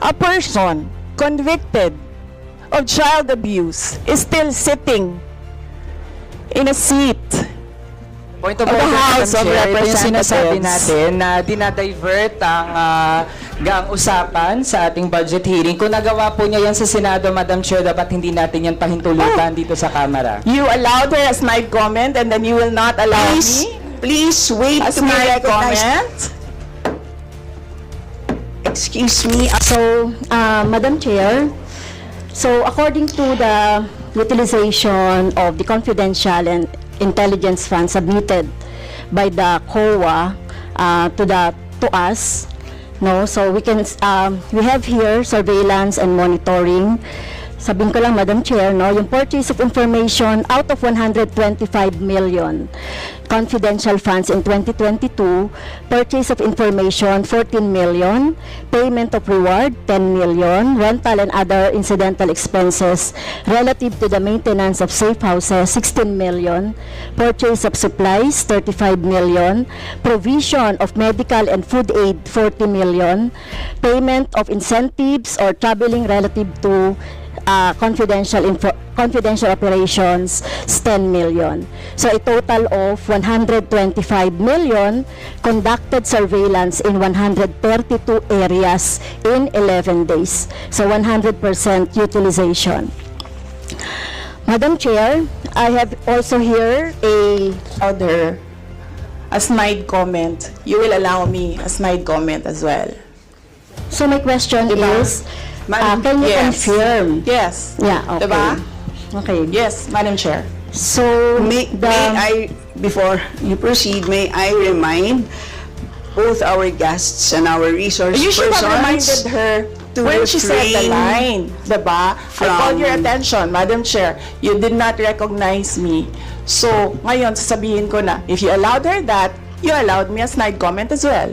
a person convicted of child abuse is still sitting in a seat Point of Of the order, House of Chair. Ito yung sinasabi natin na dinadivert ang, ah, gang usapan sa ating budget hearing. Kung nagawa po niya yan sa Senado, Madam Chair, dapat hindi natin yan pahintulutan dito sa Kamara. You allowed her as my comment and then you will not allow Please, me please wait as to my recognized. comment? Excuse me, So, uh, Madam Chair, so according to the utilization of the confidential and intelligence fund submitted by the COA uh, to the to us, no, so we can um, we have here surveillance and monitoring. Sabihin ko lang, Madam Chair, no, yung purchase of information out of 125 million confidential funds in 2022, purchase of information 14 million, payment of reward 10 million, rental and other incidental expenses relative to the maintenance of safe houses 16 million, purchase of supplies 35 million, provision of medical and food aid 40 million, payment of incentives or traveling relative to uh, confidential info, confidential operations is 10 million. So a total of 125 million conducted surveillance in 132 areas in 11 days. So 100% utilization. Madam Chair, I have also here a Allowed her as my comment. You will allow me as my comment as well. so my question Diba? is uh, Madam- can you yes. confirm? Yes. Yeah, okay. Diba? Okay. Yes, Madam Chair. So may, the may I, before you proceed, may I remind both our guests and our resource You should have reminded her to when she said the line, diba? I called your from- attention, Madam Chair. You did not recognize me. So, ngayon, sasabihin ko na, if you allowed her that, you allowed me as night comment as well.